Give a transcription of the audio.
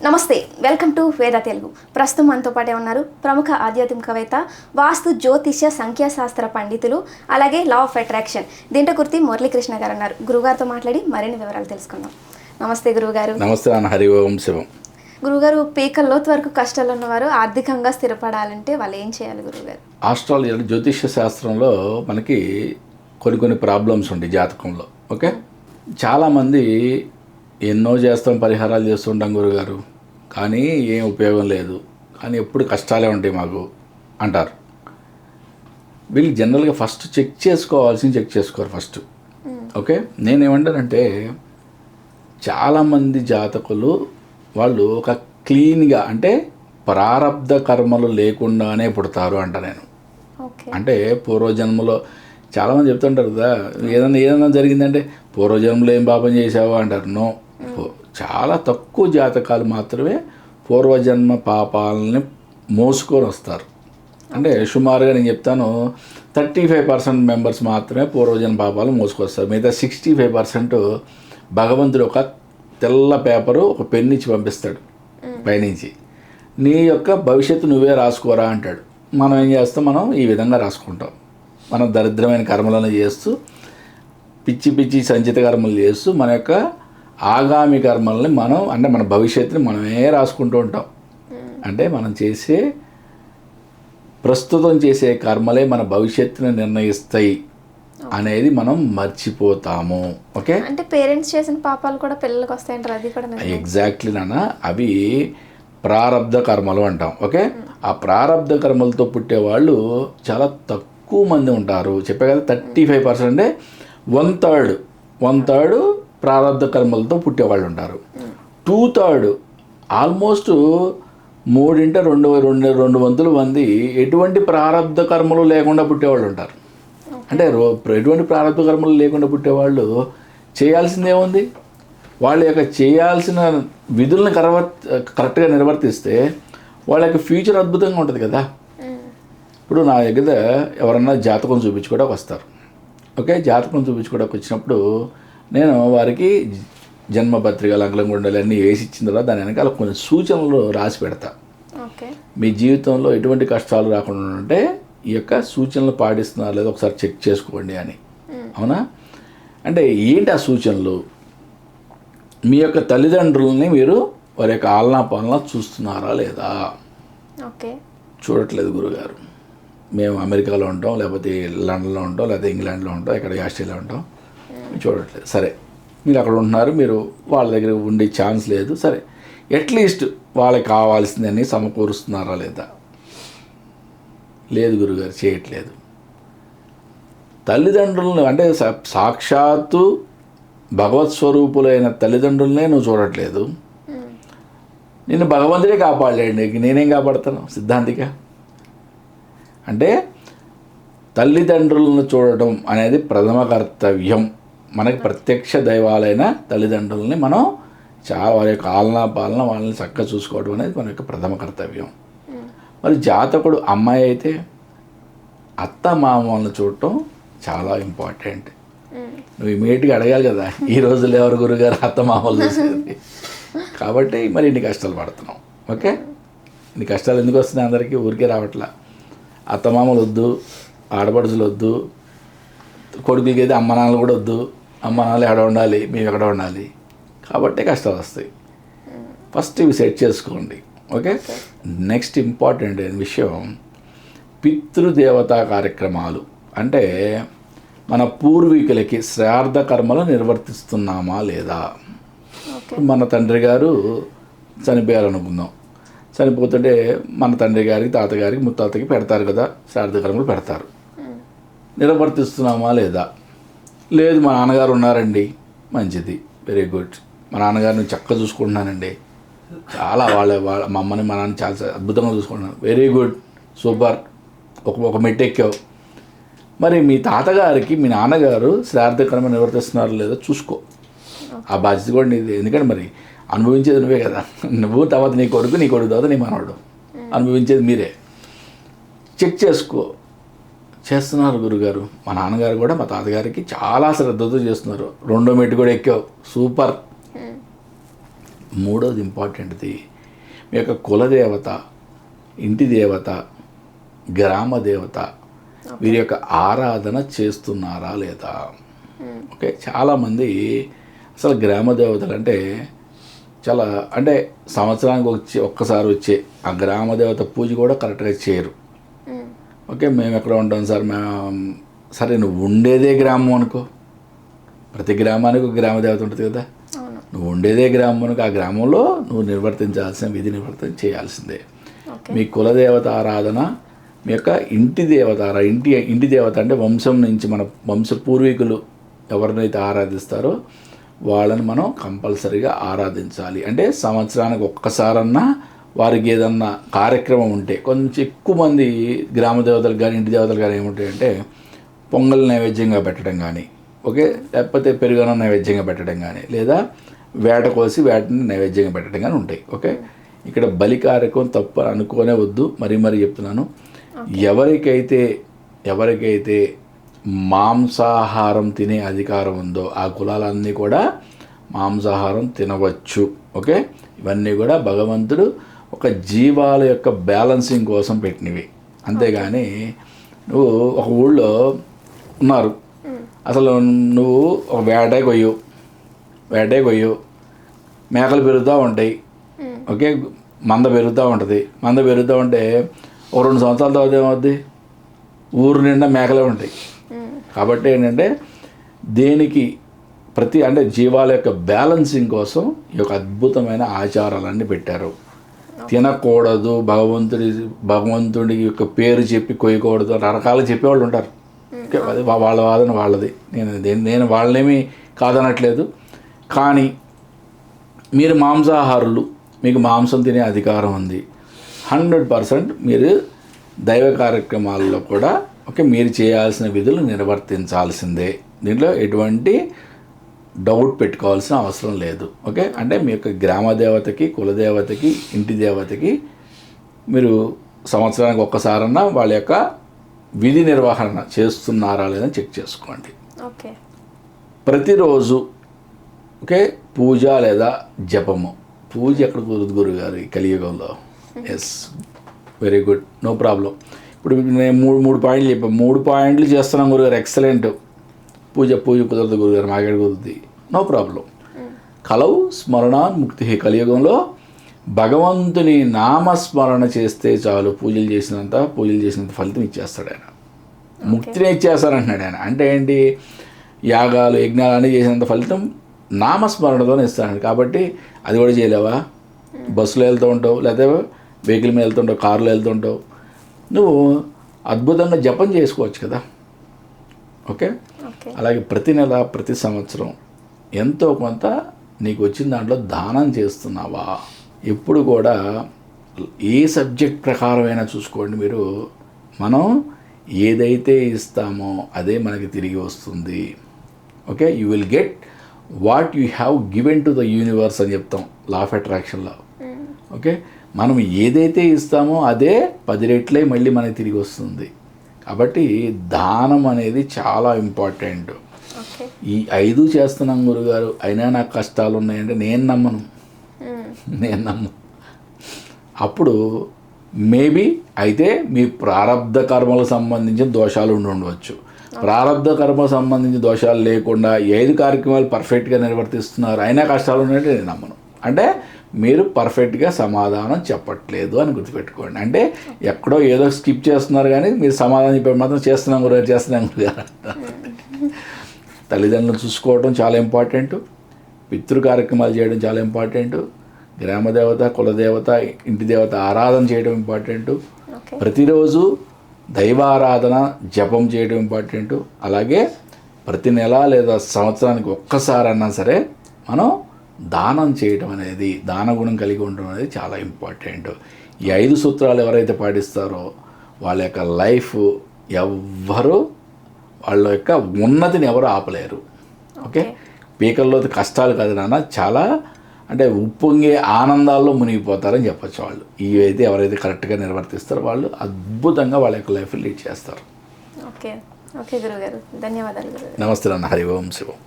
నమస్తే welcome to వేద తెలుగు. ప్రస్తుతం మనతో పాటే ఉన్నారు ప్రముఖ ఆధ్యాత్మికవేత్త వాస్తు జ్యోతిష్య సంఖ్యాశాస్త్ర పండితులు అలాగే లా ఆఫ్ అట్రాక్షన్ దీంట్లో కుర్తి మురళీకృష్ణ గారు ఉన్నారు గురుగారితో మాట్లాడి మరిన్ని వివరాలు తెలుసుకుందాం. నమస్తే గురువుగారు నమస్తే హరి ఓం శివం. గురుగారు పీకల లోతు వరకు కష్టాలు ఉన్నవారు ఆర్థికంగా స్థిరపడాలంటే వాళ్ళు ఏం చేయాలి గురువుగారు ఆస్ట్రాలజీ జ్యోతిష్య శాస్త్రంలో మనకి కొన్ని కొన్ని ప్రాబ్లమ్స్ ఉంటాయి జాతకంలో ఓకే చాలామంది ఎన్నో చేస్తాం పరిహారాలు చేస్తుంటాం గురుగారు కానీ ఏం ఉపయోగం లేదు. కానీ ఎప్పుడు కష్టాలే ఉంటాయి మాకు అంటారు. వీళ్ళు జనరల్గా ఫస్ట్ చెక్ చేసుకోవాల్సింది చెక్ చేసుకోరు ఫస్ట్. ఓకే? నేనేమంటానంటే చాలామంది జాతకులు వాళ్ళు ఒక క్లీన్గా అంటే ప్రారబ్ధ కర్మలు లేకుండానే పుడతారు అంట నేను. అంటే పూర్వజన్మలో చాలామంది చెప్తుంటారు కదా ఏదైనా ఏదైనా జరిగిందంటే పూర్వజన్మలో ఏం పాపం చేసావా అంటారు. నో. చాలా తక్కువ జాతకాలు మాత్రమే పూర్వజన్మ పాపాలని మోసుకొని వస్తారు. అంటే సుమారుగా నేను చెప్తాను థర్టీ ఫైవ్ పర్సెంట్ మెంబర్స్ మాత్రమే పూర్వజన్మ పాపాలు మోసుకొస్తారు. మిగతా సిక్స్టీ ఫైవ్ పర్సెంట్ భగవంతుడు ఒక తెల్ల పేపరు ఒక పెన్ ఇచ్చి పంపిస్తాడు పైనుంచి. నీ యొక్క భవిష్యత్తు నువ్వే రాసుకోరా అంటాడు. మనం ఏం చేస్తాం మనం ఈ విధంగా రాసుకుంటాం. మనం దరిద్రమైన కర్మలను చేస్తూ పిచ్చి పిచ్చి సంచిత కర్మలు చేస్తూ మన యొక్క ఆగామి కర్మల్ని మనం అంటే మన భవిష్యత్తుని మనమే రాసుకుంటూ ఉంటాం. అంటే మనం చేసే ప్రస్తుతం చేసే కర్మలే మన భవిష్యత్తుని నిర్ణయిస్తాయి అనేది మనం మర్చిపోతాము. ఓకే? అంటే పేరెంట్స్ చేసిన పాపాలు కూడా పిల్లలకు వస్తాయంటారు అది కూడా. ఎగ్జాక్ట్లీ నాన్న అవి ప్రారబ్ధ కర్మలు అంటాం. ఓకే? ఆ ప్రారబ్ధ కర్మలతో పుట్టే వాళ్ళు చాలా తక్కువ మంది ఉంటారు. చెప్పే కదా థర్టీ ఫైవ్ పర్సెంటే వన్ థర్డ్. వన్ థర్డ్ ప్రారంభ కర్మలతో పుట్టేవాళ్ళు ఉంటారు టూ థర్డ్ ఆల్మోస్ట్ మూడింట రెండు రెండు రెండు వంతుల మంది ఎటువంటి ప్రారంభ కర్మలు లేకుండా పుట్టేవాళ్ళు ఉంటారు. అంటే రో ఎటువంటి ప్రారంభ కర్మలు లేకుండా పుట్టేవాళ్ళు చేయాల్సిందేముంది వాళ్ళ యొక్క చేయాల్సిన విధులను కరవ కరెక్ట్గా నిర్వర్తిస్తే వాళ్ళ యొక్క ఫ్యూచర్ అద్భుతంగా ఉంటుంది కదా. ఇప్పుడు నా దగ్గర ఎవరన్నా జాతకం చూపించుకోవడానికి వస్తారు. ఓకే? జాతకం చూపించుకోవడానికి వచ్చినప్పుడు నేను వారికి జన్మ పత్రికలు అంకలం గుండెలు అన్నీ వేసి ఇచ్చిన తర్వాత దాని వెనకాల కొన్ని సూచనలు రాసి పెడతా. ఓకే. మీ జీవితంలో ఎటువంటి కష్టాలు రాకుండా ఉంటే ఈ యొక్క సూచనలు పాటిస్తున్నారా లేదా ఒకసారి చెక్ చేసుకోండి అని. అవునా? అంటే ఏంటి ఆ సూచనలు? మీ యొక్క తల్లిదండ్రులని మీరు వారి యొక్క ఆలనా పాలన చూస్తున్నారా లేదా? ఓకే. చూడట్లేదు గురుగారు. మేము అమెరికాలో ఉంటాం లేకపోతే లండన్లో ఉంటాం లేకపోతే ఇంగ్లాండ్లో ఉంటాం ఇక్కడ ఆస్ట్రేలియా ఉంటాం. చూడట్లేదు. సరే మీరు అక్కడ ఉంటున్నారు మీరు వాళ్ళ దగ్గర ఉండే ఛాన్స్ లేదు. సరే అట్లీస్ట్ వాళ్ళకి కావాల్సిందని సమకూరుస్తున్నారా లేదా? లేదు గురుగారు చేయట్లేదు. తల్లిదండ్రులను అంటే సాక్షాత్తు భగవత్ స్వరూపులైన తల్లిదండ్రులనే నువ్వు చూడట్లేదు. నిన్ను భగవంతుడే కాపాడలేండి నేనేం కాపాడతాను? సిద్ధాంతిక. అంటే తల్లిదండ్రులను చూడటం అనేది ప్రథమ కర్తవ్యం. మనకి ప్రత్యక్ష దైవాలైన తల్లిదండ్రులని మనం చాలా వారి యొక్క ఆలనా పాలన వాళ్ళని చక్కగా చూసుకోవడం అనేది మన యొక్క ప్రథమ కర్తవ్యం. మరి జాతకుడు అమ్మాయి అయితే అత్త మామలను చూడటం చాలా ఇంపార్టెంట్. నువ్వు ఇమీడియట్గా అడగాలి కదా ఈ రోజుల్లో ఎవరు గురుగారు అత్త మామలు చూసేది? కాబట్టి మరి ఇన్ని కష్టాలు పడుతున్నాం. ఓకే? ఇన్ని కష్టాలు ఎందుకు వస్తున్నాయి అందరికీ? ఊరికే రావట్లా. అత్తమామలు వద్దు ఆడపడుచులు వద్దు కొడుకులకి అయితే అమ్మ నాన్నలు కూడా వద్దు. అమ్మ నాన్నలు ఎక్కడ ఉండాలి? మేము ఎక్కడ ఉండాలి? కాబట్టే కష్టాలు వస్తాయి. ఫస్ట్ ఇవి సెట్ చేసుకోండి. ఓకే? నెక్స్ట్ ఇంపార్టెంట్ అయిన విషయం పితృదేవతా కార్యక్రమాలు. అంటే మన పూర్వీకులకి శ్రార్థ కర్మలు నిర్వర్తిస్తున్నామా లేదా? మన తండ్రి గారు చనిపోయారనుకుందాం చనిపోతుంటే మన తండ్రి గారికి తాతగారికి ముత్తాతకి పెడతారు కదా శ్రాద్ధ కర్మలు పెడతారు. నిర్వర్తిస్తున్నామా లేదా? లేదు మా నాన్నగారు ఉన్నారండి. మంచిది. వెరీ గుడ్ మా నాన్నగారిని చక్కగా చూసుకుంటున్నానండి. చాలా వాళ్ళ వాళ్ళ మా అమ్మని మా నాన్న చాలా అద్భుతంగా చూసుకుంటున్నాను. వెరీ గుడ్ సూపర్ ఒక ఒక మెట్టు ఎక్కావు మరి మీ తాతగారికి మీ నాన్నగారు శ్రాద్ధ కర్మ నిర్వర్తిస్తున్నారో లేదో చూసుకో. ఆ బాధ్యత కూడా నీది. ఎందుకంటే మరి అనుభవించేది నువ్వే కదా. నువ్వు తర్వాత నీ కొడుకు నీ కొడుకు తర్వాత నీ మనవాడు. అనుభవించేది మీరే. చెక్ చేసుకో. చేస్తున్నారు గురుగారు. మా నాన్నగారు కూడా మా తాతగారికి చాలా శ్రద్ధతో చేస్తున్నారు. రెండో మెట్టు కూడా ఎక్కావు. సూపర్. మూడోది ఇంపార్టెంట్ది. మీ యొక్క కులదేవత ఇంటి దేవత గ్రామ దేవత వీరి యొక్క ఆరాధన చేస్తున్నారా లేదా? ఓకే. చాలామంది అసలు గ్రామ దేవతలు అంటే చాలా అంటే సంవత్సరానికి వచ్చి ఒక్కసారి వచ్చే ఆ గ్రామ దేవత పూజ కూడా కరెక్ట్గా చేయరు. ఓకే మేము ఎక్కడ ఉంటాం సార్? మేము సరే నువ్వు ఉండేదే గ్రామం అనుకో. ప్రతి గ్రామానికి ఒక గ్రామ దేవత ఉంటుంది కదా. నువ్వు ఉండేదే గ్రామానికి ఆ గ్రామంలో నువ్వు నిర్వర్తించాల్సిన విధి నిర్వర్తన చేయాల్సిందే. మీ కులదేవత ఆరాధన మీ యొక్క ఇంటి దేవత ఇంటి ఇంటి దేవత అంటే వంశం నుంచి మన వంశ పూర్వీకులు ఎవరినైతే ఆరాధిస్తారో వాళ్ళని మనం కంపల్సరీగా ఆరాధించాలి. అంటే సంవత్సరానికి ఒక్కసారన్నా వారికి ఏదన్నా కార్యక్రమం ఉంటే కొంచెం ఎక్కువ మంది గ్రామ దేవతలు కానీ ఇంటి దేవతలు కానీ ఏముంటాయంటే పొంగల్ నైవేద్యంగా పెట్టడం కానీ ఓకే? లేకపోతే పెరుగన్నం నైవేద్యంగా పెట్టడం కానీ లేదా వేట కోసి వేటని నైవేద్యంగా పెట్టడం కానీ ఉంటాయి ఓకే? ఇక్కడ బలి కార్యక్రమం తప్పు అని అనుకోనే వద్దు. మరీ మరీ చెప్తున్నాను. ఎవరికైతే ఎవరికైతే మాంసాహారం తినే అధికారం ఉందో ఆ కులాలన్నీ కూడా మాంసాహారం తినవచ్చు ఓకే? ఇవన్నీ కూడా భగవంతుడు ఒక జీవాల యొక్క బ్యాలెన్సింగ్ కోసం పెట్టినవి. అంతేగాని నువ్వు ఒక ఊళ్ళో ఉన్నారు. అసలు నువ్వు ఒక వేటకి కొయ్యు వేటకి కొయ్యు మేకలు పెరుగుతూ ఉంటాయి. ఓకే? మంద పెరుగుతూ ఉంటుంది. మంద పెరుగుతూ ఉంటే ఒక రెండు సంవత్సరాల తర్వాత ఏమవుద్ది? ఊరు నిండా మేకలే ఉంటాయి. కాబట్టి ఏంటంటే దేనికి ప్రతి అంటే జీవాల యొక్క బ్యాలెన్సింగ్ కోసం ఈ యొక్క అద్భుతమైన ఆచారాలన్నీ పెట్టారు. తినకూడదు భగవంతుడి భగవంతుడి యొక్క పేరు చెప్పి కొయ్యకూడదు రకరకాలు చెప్పేవాళ్ళు ఉంటారు. అది వాళ్ళ వాదన వాళ్ళది. నేను నేను వాళ్ళనేమి కాదనట్లేదు. కానీ మీరు మాంసాహారులు మీకు మాంసం తినే అధికారం ఉంది. హండ్రెడ్ పర్సెంట్ మీరు దైవ కార్యక్రమాల్లో కూడా ఓకే మీరు చేయాల్సిన విధులు నిర్వర్తించాల్సిందే. దీంట్లో ఎటువంటి డౌట్ పెట్టుకోవాల్సిన అవసరం లేదు. ఓకే? అంటే మీ యొక్క గ్రామ దేవతకి కులదేవతకి ఇంటి దేవతకి మీరు సంవత్సరానికి ఒక్కసారన్నా వాళ్ళ యొక్క విధి నిర్వహణ చేస్తున్నారా లేదని చెక్ చేసుకోండి. ఓకే. ప్రతిరోజు ఓకే పూజ లేదా జపము. పూజ ఎక్కడ కుదురుదు గురుగారు కలియుగంలో? Yes very good no problem ఇప్పుడు నేను మూడు మూడు పాయింట్లు చెప్పాను. మూడు పాయింట్లు చేస్తున్నాం గురుగారు. ఎక్సలెంట్ పూజ పూజ కుదరదు గురుగారు మాకేడ కుదురుద్ది. No problem. కలవు స్మరణాన్ ముక్తి కలియుగంలో భగవంతుని నామస్మరణ చేస్తే చాలు పూజలు చేసినంత పూజలు చేసినంత ఫలితం ఇచ్చేస్తాడు ఆయన. ముక్తిని ఇచ్చేస్తారంటున్నాడు ఆయన. అంటే ఏంటి? యాగాలు యజ్ఞాలు అన్నీ చేసినంత ఫలితం నామస్మరణతోనే ఇస్తాడు. కాబట్టి అది కూడా చేయలేవా? బస్సులో వెళ్తూ ఉంటావు లేకపోతే వెహికల్ మీద వెళ్తుంటావు కారులో వెళ్తుంటావు నువ్వు అద్భుతంగా జపం చేసుకోవచ్చు కదా. ఓకే? అలాగే ప్రతి నెల ప్రతి సంవత్సరం ఎంతో కొంత నీకు వచ్చిన దాంట్లో దానం చేస్తున్నావా? ఎప్పుడు కూడా ఏ సబ్జెక్ట్ ప్రకారమైనా చూసుకోండి మీరు. మనం ఏదైతే ఇస్తామో అదే మనకి తిరిగి వస్తుంది. Okay you will get what you have given to the universe అని చెప్తాం. లా. ఆఫ్ అట్రాక్షన్లో. ఓకే మనం ఏదైతే ఇస్తామో అదే పది రెట్లే మళ్ళీ మనకి తిరిగి వస్తుంది. కాబట్టి దానం అనేది చాలా ఇంపార్టెంట్. ఈ ఐదు చేస్తున్నాం గురుగారు. అయినా నాకు కష్టాలు ఉన్నాయంటే నేను నమ్మను. మ్మ్. నేను నమ్మను అప్పుడు మేబీ అయితే మీ ప్రారంధ కర్మలకు సంబంధించిన దోషాలు ఉండి ఉండవచ్చు. ప్రారంధ కర్మ సంబంధించిన దోషాలు లేకుండా ఏది కార్యక్రమాలు పర్ఫెక్ట్గా నిర్వర్తిస్తున్నారు అయినా కష్టాలు ఉన్నాయంటే నేను నమ్మను. అంటే మీరు పర్ఫెక్ట్గా సమాధానం చెప్పట్లేదు అని గుర్తుపెట్టుకోండి. అంటే ఎక్కడో ఏదో స్కిప్ చేస్తున్నారు కానీ మీరు సమాధానం చెప్పే మాత్రం చేస్తున్నాం గురుగారు చేస్తున్నాం గురుగారు అంటారు. తల్లిదండ్రులను చూసుకోవడం చాలా ఇంపార్టెంట్. పితృ కార్యక్రమాలు చేయడం చాలా ఇంపార్టెంట్. గ్రామదేవత కులదేవత ఇంటి దేవత ఆరాధన చేయడం ఇంపార్టెంట్. ప్రతిరోజు దైవారాధన జపం చేయడం ఇంపార్టెంట్. అలాగే ప్రతి నెల లేదా సంవత్సరానికి ఒక్కసారన్నా సరే మనం దానం చేయడం అనేది దాన గుణం కలిగి ఉండడం అనేది చాలా ఇంపార్టెంట్. ఈ ఐదు సూత్రాలు ఎవరైతే పాటిస్తారో వాళ్ళ యొక్క లైఫ్ ఎవ్వరు వాళ్ళ యొక్క ఉన్నతిని ఎవరు ఆపలేరు. ఓకే? పీకల్లో కష్టాలు కాదు నాన్న చాలా అంటే ఉప్పొంగే ఆనందాల్లో మునిగిపోతారని చెప్పొచ్చు వాళ్ళు. ఇవి అయితే ఎవరైతే కరెక్ట్గా నిర్వర్తిస్తారో వాళ్ళు అద్భుతంగా వాళ్ళ యొక్క లైఫ్ లీడ్ చేస్తారు. ఓకే. ఓకే గురుగారు ధన్యవాదాలు నమస్తే నాన్న. హరి ఓం శివం.